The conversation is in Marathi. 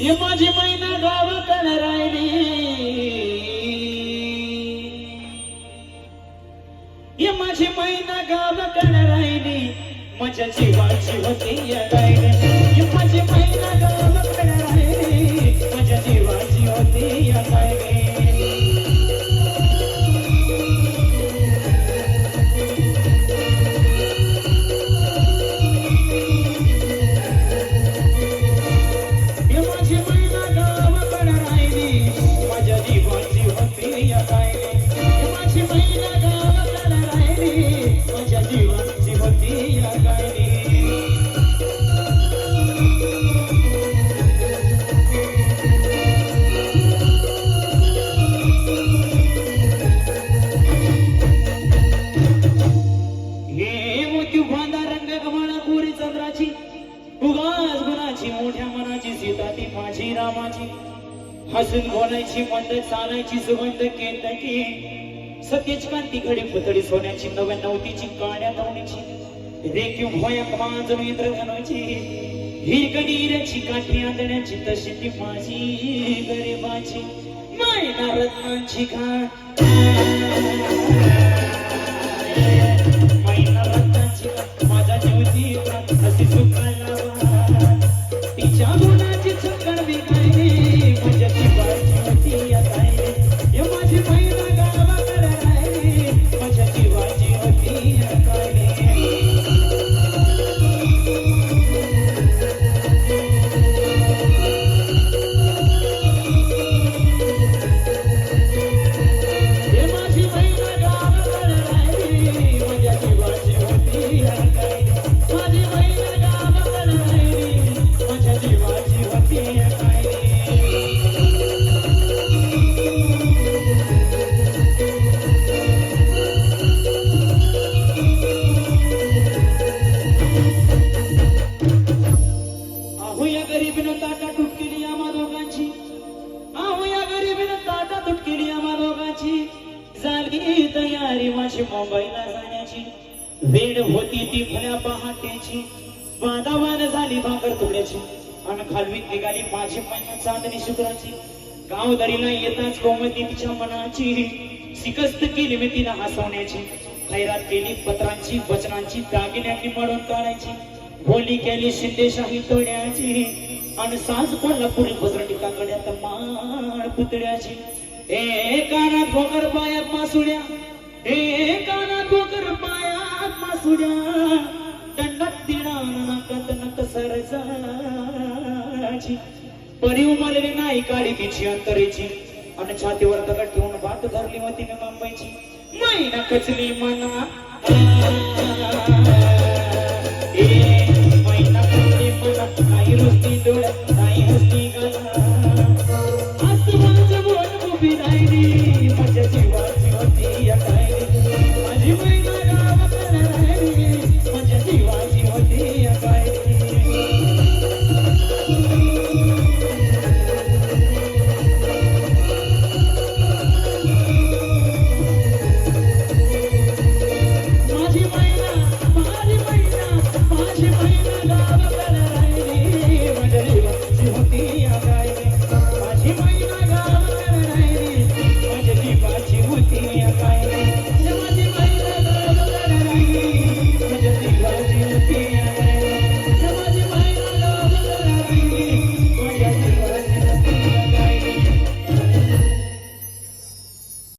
ही माझी मैना गावाकडे राहिली. ही माझी मैना गावाकडे राहिली. माझ्या जीवाची होती या गायली ही माझी मैना गावाकडे मोती बांधा रंग कमाळा कोरी चंद्राची उगाच गुणाची मोठ्या मनाची सीता ती माझी रामाची. हसून बोलायची मंद चालायची सुगंध केतकी सत्यच कांती घडी पुतळी सोन्याची नव्या नवतीची काड्या धावण्याची रेखीव भोया कमाज इंद्र घनवायची हिरकणीरची काठी आंधण्याची तशी ती माझी गरीबाची. मायना रत्नांची घाट झाली तयारी माझी मुंबईला जाण्याची. वेळ होती ती भल्या पहाटेची. वादावान झाली भाकर तुकड्याची आणि खालवीत निघाली माझी मैना चांदणी शुक्राची. गावदरीला येताच कोमती तिच्या मनाची. शिकस्त केली मी तिला हसवण्याची. खैरात केली पत्रांची वचनांची दागिन्यांनी मळून काढायची. बोली केली शिंदेशाही तोड्याची. आणि साज कोल्हापुरी बजरंडी काकड्यात माळ पुतळ्याची. ए ठोकर पायात मासुड्या. ए कानात भोकर पायात मासुड्या. दंडात दिना नाकात नक सरजाची परी उमलली नाही काळी तिची अंतरेची. आणि छातीवर दगड ठेवून भात धरली होती मी मुंबईची. नाही ना मना कचली मना उभी राहिली या कायरी माझी होती या कायरी माझी महिला माझी महिला माझी महिला गावात